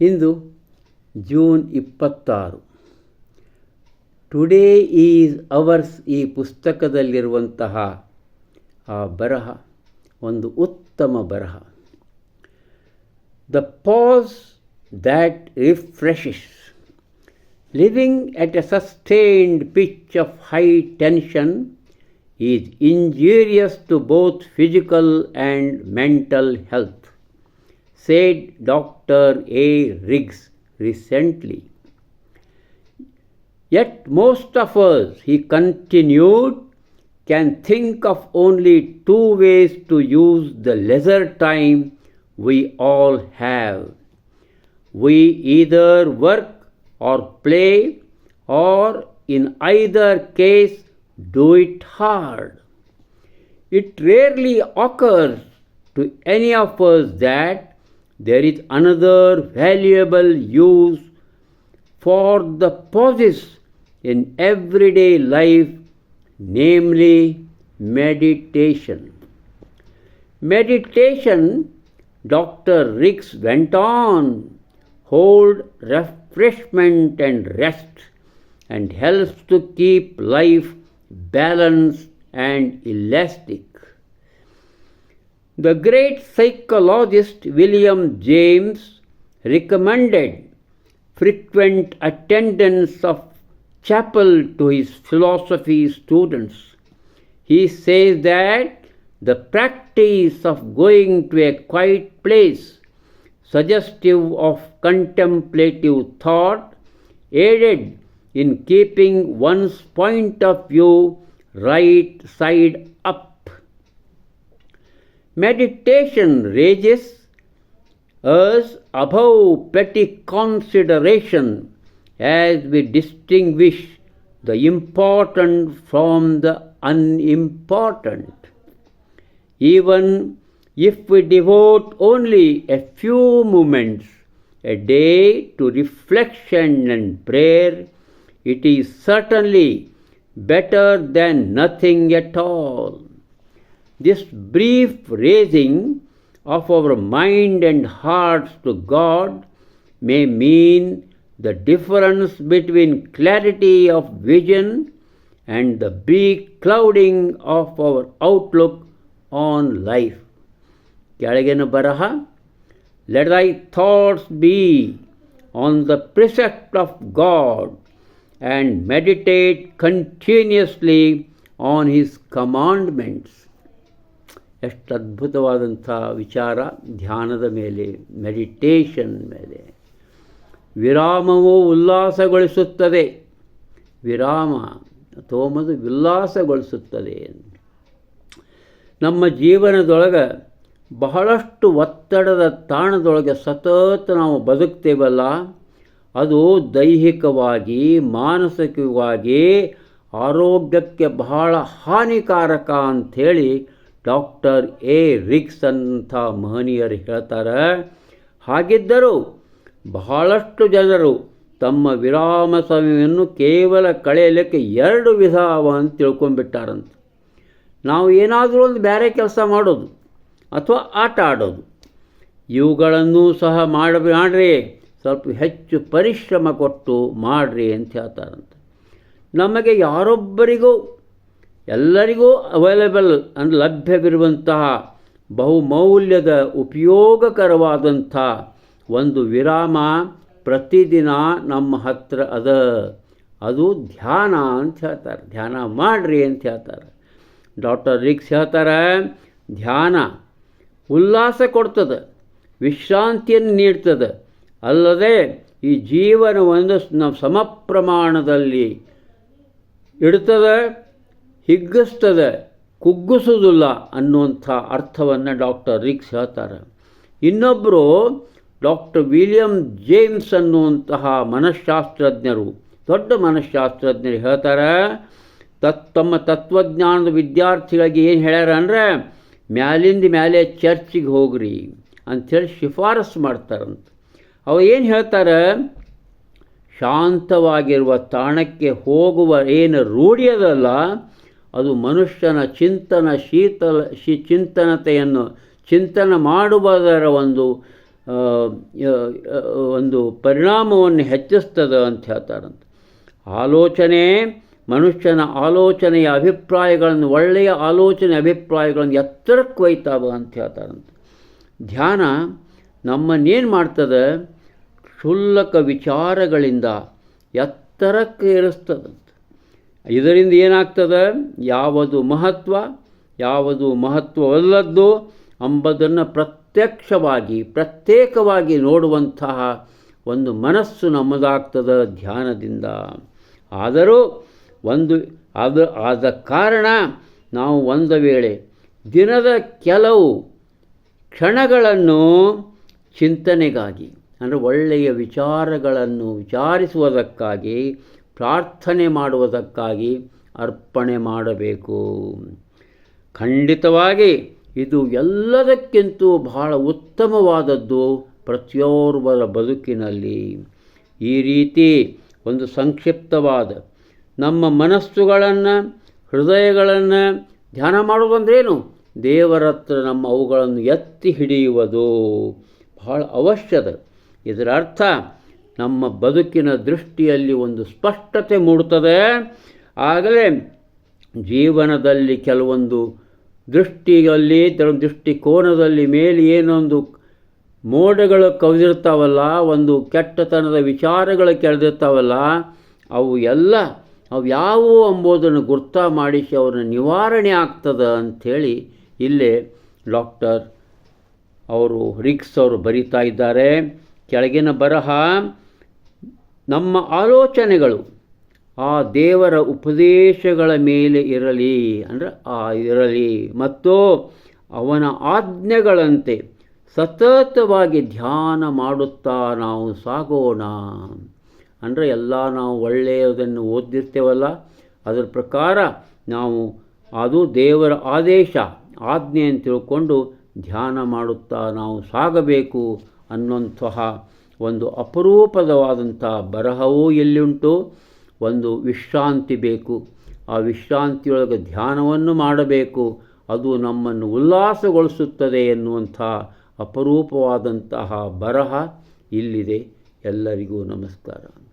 ಇಂದು June ಇಪ್ಪತ್ತಾರು today is ours ಈ ಪುಸ್ತಕದಲ್ಲಿರುವಂತಹ ಆ ಬರಹ ಒಂದು ಉತ್ತಮ ಬರಹ the pass that refreshes Living at a sustained pitch of high tension is injurious to both physical and mental health, said Dr. A. Riggs recently. Yet most of us, he continued, can think of only two ways to use the leisure time we all have. We either work or play, or in either case, do it hard. It rarely occurs to any of us that there is another valuable use for the pauses in everyday life, namely meditation. Meditation, Dr. Ricks went on, hold refreshment and rest and helps to keep life balanced and elastic. The great psychologist William James recommended frequent attendance of chapel to his philosophy students. He says that the practice of going to a quiet place suggestive of contemplative thought, aided in keeping one's point of view right side up. Meditation raises us above petty consideration as we distinguish the important from the unimportant. Even if we devote only a few moments a day to reflection and prayer, it is certainly better than nothing at all. This brief raising of our mind and hearts to God may mean the difference between clarity of vision and the big clouding of our outlook on life. ಕೆಳಗಿನ ಬರಹ let thy thoughts be on the precept of God and meditate continuously on his commandments ಎಷ್ಟು ಅದ್ಭುತವಾದಂಥ ವಿಚಾರ, ಧ್ಯಾನದ ಮೇಲೆ meditation ಮೇಲೆ. ವಿರಾಮವು ಉಲ್ಲಾಸಗೊಳಿಸುತ್ತದೆ. ವಿರಾಮ, ತೋಮದು ಉಲ್ಲಾಸಗೊಳಿಸುತ್ತದೆ ನಮ್ಮ ಜೀವನದೊಳಗೆ ಬಹಳಷ್ಟು ಒತ್ತಡದ ತಾಣದೊಳಗೆ ಸತತ ನಾವು ಬದುಕ್ತೇವಲ್ಲ, ಅದು ದೈಹಿಕವಾಗಿ, ಮಾನಸಿಕವಾಗಿ, ಆರೋಗ್ಯಕ್ಕೆ ಬಹಳ ಹಾನಿಕಾರಕ ಅಂಥೇಳಿ ಡಾಕ್ಟರ್ ಎ. ರಿಕ್ಸ್ ಅಂತ ಮಹನೀಯರು ಹೇಳ್ತಾರೆ. ಹಾಗಿದ್ದರೂ ಬಹಳಷ್ಟು ಜನರು ತಮ್ಮ ವಿರಾಮ ಸಮಯವನ್ನು ಕೇವಲ ಕಳೆಯಲಿಕ್ಕೆ ಎರಡು ವಿಧ ಅವ ಅಂತ ತಿಳ್ಕೊಂಡ್ಬಿಟ್ಟಾರಂತೆ. ನಾವು ಏನಾದರೂ ಒಂದು ಬೇರೆ ಕೆಲಸ ಮಾಡೋದು. ಅಥವಾ ಆಟ ಆಡೋದು. ಇವುಗಳನ್ನು ಸಹ ಮಾಡ, ಮಾಡ್ರಿ. ಸ್ವಲ್ಪ ಹೆಚ್ಚು ಪರಿಶ್ರಮ ಕೊಟ್ಟು ಮಾಡ್ರಿ ಅಂತ ಹೇಳ್ತಾರಂತೆ. ನಮಗೆ ಯಾರೊಬ್ಬರಿಗೂ, ಎಲ್ಲರಿಗೂ ಅವೈಲೇಬಲ್ ಅಂದರೆ ಲಭ್ಯವಿರುವಂತಹ ಬಹುಮೌಲ್ಯದ ಉಪಯೋಗಕರವಾದಂಥ ಒಂದು ವಿರಾಮ ಪ್ರತಿದಿನ ನಮ್ಮ ಹತ್ರ ಅದ. ಅದು ಧ್ಯಾನ ಅಂತ ಹೇಳ್ತಾರೆ. ಧ್ಯಾನ ಮಾಡ್ರಿ ಅಂತ ಹೇಳ್ತಾರೆ. ಡಾಕ್ಟರ್ ರಿಕ್ಸ್ ಹೇಳ್ತಾರೆ, ಧ್ಯಾನ ಉಲ್ಲಾಸ ಕೊಡ್ತದೆ, ವಿಶ್ರಾಂತಿಯನ್ನು ನೀಡ್ತದೆ. ಅಲ್ಲದೆ ಈ ಜೀವನವನ್ನು ನಾವು ಸಮ ಪ್ರಮಾಣದಲ್ಲಿ ಇಡ್ತದೆ, ಹಿಗ್ಗಿಸ್ತದೆ ಕುಗ್ಗಿಸೋದಿಲ್ಲ ಅನ್ನುವಂಥ ಅರ್ಥವನ್ನು ಡಾಕ್ಟರ್ ರಿಕ್ಸ್ ಹೇಳ್ತಾರೆ. ಇನ್ನೊಬ್ಬರು ಡಾಕ್ಟರ್ ವಿಲಿಯಂ ಜೇಮ್ಸ್ ಅನ್ನುವಂತಹ ಮನಃಶಾಸ್ತ್ರಜ್ಞರು, ದೊಡ್ಡ ಮನಃಶಾಸ್ತ್ರಜ್ಞರು ಹೇಳ್ತಾರೆ, ತತ್ ತಮ್ಮ ತತ್ವಜ್ಞಾನದ ವಿದ್ಯಾರ್ಥಿಗಳಿಗೆ ಏನು ಹೇಳ್ಯಾರ ಅಂದರೆ ಮ್ಯಾಲಿಂದ ಮ್ಯಾಲೆ ಚರ್ಚಿಗೆ ಹೋಗ್ರಿ ಅಂಥೇಳಿ ಶಿಫಾರಸು ಮಾಡ್ತಾರಂತ. ಅವ ಏನು ಹೇಳ್ತಾರೆ? ಶಾಂತವಾಗಿರುವ ತಾಣಕ್ಕೆ ಹೋಗುವ ಏನು ರೂಢಿಯದಲ್ಲ ಅದು ಮನುಷ್ಯನ ಚಿಂತನ, ಶೀತಲ, ಶಿ, ಚಿಂತನತೆಯನ್ನು ಚಿಂತನ ಮಾಡುವುದರ ಒಂದು ಒಂದು ಪರಿಣಾಮವನ್ನು ಹೆಚ್ಚಿಸ್ತದೆ ಅಂತ ಹೇಳ್ತಾರಂತೆ. ಆಲೋಚನೆ ಮನುಷ್ಯನ ಆಲೋಚನೆಯ ಅಭಿಪ್ರಾಯಗಳನ್ನು, ಒಳ್ಳೆಯ ಆಲೋಚನೆ ಅಭಿಪ್ರಾಯಗಳನ್ನು ಎತ್ತರಕ್ಕೆ ಒಯ್ತಾವ ಅಂತ ಹೇಳ್ತಾರಂತೆ. ಧ್ಯಾನ ನಮ್ಮನ್ನೇನು ಮಾಡ್ತದೆ? ಕ್ಷುಲ್ಲಕ ವಿಚಾರಗಳಿಂದ ಎತ್ತರಕ್ಕೆ ಏರಿಸ್ತದಂತೆ. ಇದರಿಂದ ಏನಾಗ್ತದೆ? ಯಾವುದು ಮಹತ್ವ, ಯಾವುದು ಮಹತ್ವವಲ್ಲದ್ದು ಅಂಬುದನ್ನು ಪ್ರತ್ಯಕ್ಷವಾಗಿ, ಪ್ರತ್ಯೇಕವಾಗಿ ನೋಡುವಂತಹ ಒಂದು ಮನಸ್ಸು ನಮ್ಮದಾಗ್ತದೆ ಧ್ಯಾನದಿಂದ. ಆದರೂ ಒಂದು ಅದು ಆದ ಕಾರಣ ನಾವು ಒಂದು ವೇಳೆ ದಿನದ ಕೆಲವು ಕ್ಷಣಗಳನ್ನು ಚಿಂತನೆಗಾಗಿ, ಅಂದರೆ ಒಳ್ಳೆಯ ವಿಚಾರಗಳನ್ನು ವಿಚಾರಿಸುವುದಕ್ಕಾಗಿ, ಪ್ರಾರ್ಥನೆ ಮಾಡುವುದಕ್ಕಾಗಿ ಅರ್ಪಣೆ ಮಾಡಬೇಕು. ಖಂಡಿತವಾಗಿ ಇದು ಎಲ್ಲದಕ್ಕಿಂತ ಬಹಳ ಉತ್ತಮವಾದದ್ದು ಪ್ರತಿಯೋರ್ವರ ಬದುಕಿನಲ್ಲಿ. ಈ ರೀತಿ ಒಂದು ಸಂಕ್ಷಿಪ್ತವಾದ ನಮ್ಮ ಮನಸ್ಸುಗಳನ್ನು, ಹೃದಯಗಳನ್ನು ಧ್ಯಾನ ಮಾಡೋದಂದ್ರೇನು ದೇವರತ್ರ ನಮ್ಮ ಅವುಗಳನ್ನು ಎತ್ತಿ ಹಿಡಿಯುವುದು. ಬಹಳ ಅವಶ್ಯದ ಇದರ ಅರ್ಥ, ನಮ್ಮ ಬದುಕಿನ ದೃಷ್ಟಿಯಲ್ಲಿ ಒಂದು ಸ್ಪಷ್ಟತೆ ಮೂಡುತ್ತದೆ. ಆಗಲೇ ಜೀವನದಲ್ಲಿ ಕೆಲವೊಂದು ದೃಷ್ಟಿಯಲ್ಲಿ ದೃಷ್ಟಿಕೋನದಲ್ಲಿ ಮೇಲೆ ಏನೊಂದು ಮೋಡಗಳು ಕವಿದಿರ್ತಾವಲ್ಲ, ಒಂದು ಕೆಟ್ಟತನದ ವಿಚಾರಗಳು ಕೆಳದಿರ್ತಾವಲ್ಲ ಅವು ಎಲ್ಲ ಯಾವುವು ಎಂಬುದನ್ನು ಗುರ್ತ ಮಾಡಿಸಿ ಅವ್ರನ್ನ ನಿವಾರಣೆ ಆಗ್ತದೆ ಅಂಥೇಳಿ ಇಲ್ಲೇ ಡಾಕ್ಟರ್ ಅವರು ರಿಕ್ಸ್ ಅವರು ಬರೀತಾ ಇದ್ದಾರೆ. ಕೆಳಗಿನ ಬರಹ, ನಮ್ಮ ಆಲೋಚನೆಗಳು, ಆ ದೇವರ ಉಪದೇಶಗಳ ಮೇಲೆ ಇರಲಿ ಅಂದರೆ ಆ ಇರಲಿ. ಮತ್ತು ಅವನ ಆಜ್ಞೆಗಳಂತೆ ಸತತವಾಗಿ ಧ್ಯಾನ ಮಾಡುತ್ತಾ ನಾವು ಸಾಗೋಣ. ಅಂದರೆ ಎಲ್ಲ ನಾವು ಒಳ್ಳೆಯದನ್ನು ಓದಿರ್ತೇವಲ್ಲ ಅದರ ಪ್ರಕಾರ ನಾವು ಅದು ದೇವರ ಆದೇಶ, ಆಜ್ಞೆ ಅಂತ ತಿಳ್ಕೊಂಡು ಧ್ಯಾನ ಮಾಡುತ್ತಾ ನಾವು ಸಾಗಬೇಕು ಅನ್ನುವಂತಹ ಒಂದು ಅಪರೂಪದವಾದಂಥ ಬರಹವೂ ಎಲ್ಲಿಂಟು ಒಂದು ವಿಶ್ರಾಂತಿ ಬೇಕು. ಆ ವಿಶ್ರಾಂತಿಯೊಳಗೆ ಧ್ಯಾನವನ್ನು ಮಾಡಬೇಕು. ಅದು ನಮ್ಮನ್ನು ಉಲ್ಲಾಸಗೊಳಿಸುತ್ತದೆ ಎನ್ನುವಂಥ ಅಪರೂಪವಾದಂತಹ ಬರಹ ಇಲ್ಲಿದೆ. ಎಲ್ಲರಿಗೂ ನಮಸ್ಕಾರ.